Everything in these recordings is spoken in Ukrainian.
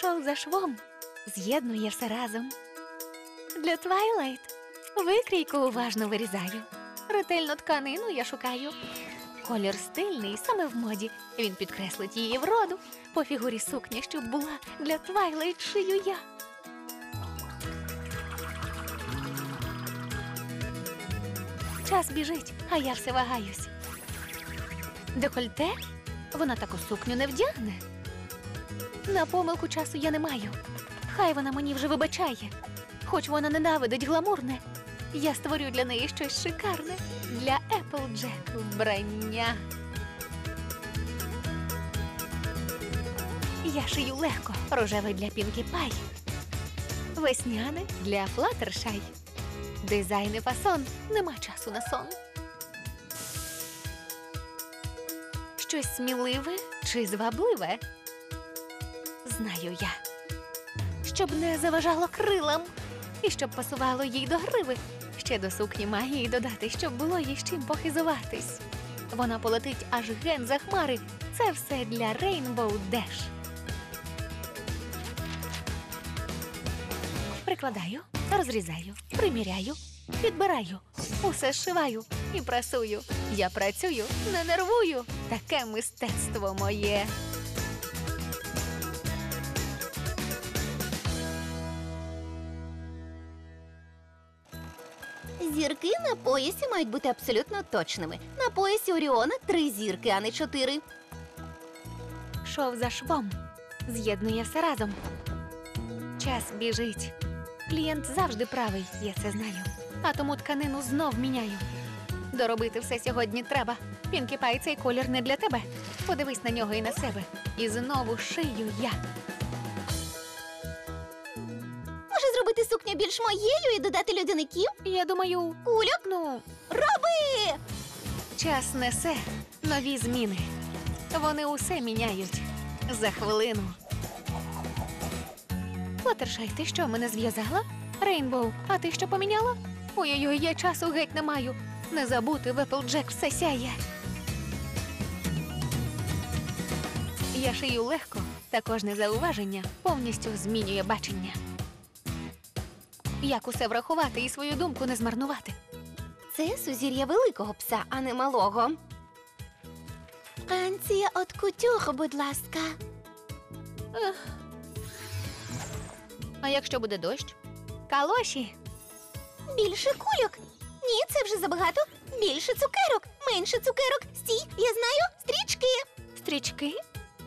Шов за швом з'єднує все разом. Для Твайлайт викрійку уважно вирізаю. Ретельно тканину я шукаю. Колір стильний, саме в моді. Він підкреслить її вроду. По фігурі сукня, щоб була для Твайлайт шию я. Час біжить, а я все вагаюсь. Декольте? Вона таку сукню не вдягне. На помилку часу я не маю. Хай вона мені вже вибачає. Хоч вона ненавидить гламурне, я створю для неї щось шикарне для Applejack вбрання. Я шию легко, рожевий для Пінкі Пай, весняне для Fluttershy. Дизайн і фасон, нема часу на сон. Щось сміливе чи звабливе? Знаю я. Щоб не заважало крилам і щоб пасувало їй до гриви. Ще до сукні магії додати, щоб було їй з чим похизуватись. Вона полетить аж ген за хмари. Це все для Rainbow Dash. Прикладаю, розрізаю, приміряю, підбираю, усе зшиваю і прасую. Я працюю, не нервую. Таке мистецтво моє. Зірки на поясі мають бути абсолютно точними. На поясі Оріона три зірки, а не чотири. Шов за швом, з'єднує все разом. Час біжить. Клієнт завжди правий, я це знаю. А тому тканину знов міняю. Доробити все сьогодні треба. Пінкі Пай, цей колір не для тебе. Подивись на нього і на себе. І знову шию я. Сукню більш моєю і додати людяників? Я думаю, Кульок? ну, Роби! час несе нові зміни. Вони усе міняють за хвилину. Флаттершай, ти що, мене зв'язала? Рейнбоу, а ти що поміняла? Ой-ой-ой, я часу геть не маю. Не забути, в Applejack все сяє. Я шию легко, та кожне зауваження повністю змінює бачення. Як усе врахувати і свою думку не змарнувати? Це сузір'я великого пса, а не малого. Станція от кутюр, будь ласка. А якщо буде дощ? Калоші. Більше кульок. Ні, це вже забагато. Більше цукерок, менше цукерок. Стій, я знаю, стрічки. Стрічки?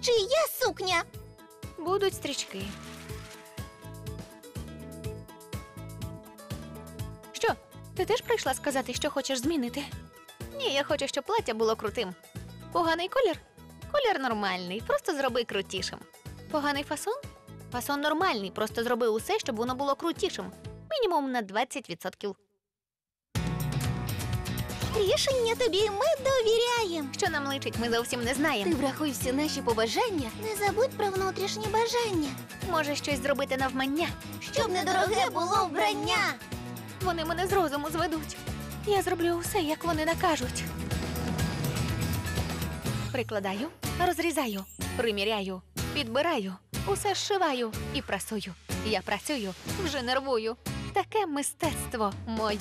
Чия сукня? Будуть стрічки. Ти теж прийшла сказати, що хочеш змінити? Ні, я хочу, щоб плаття було крутим. Поганий колір? Колір нормальний, просто зроби крутішим. Поганий фасон? Фасон нормальний, просто зроби усе, щоб воно було крутішим. Мінімум на 20%. Рішення тобі ми довіряємо. Що нам личить, ми зовсім не Ти знаємо. врахуй всі наші побажання. Не забудь про внутрішні бажання. Може щось зробити навмання. Щоб недороге було вбрання. Вони мене з розуму зведуть. Я зроблю усе, як вони накажуть. Прикладаю, розрізаю, приміряю, підбираю, усе зшиваю і прасую. Я працюю, вже нервую. Таке мистецтво моє.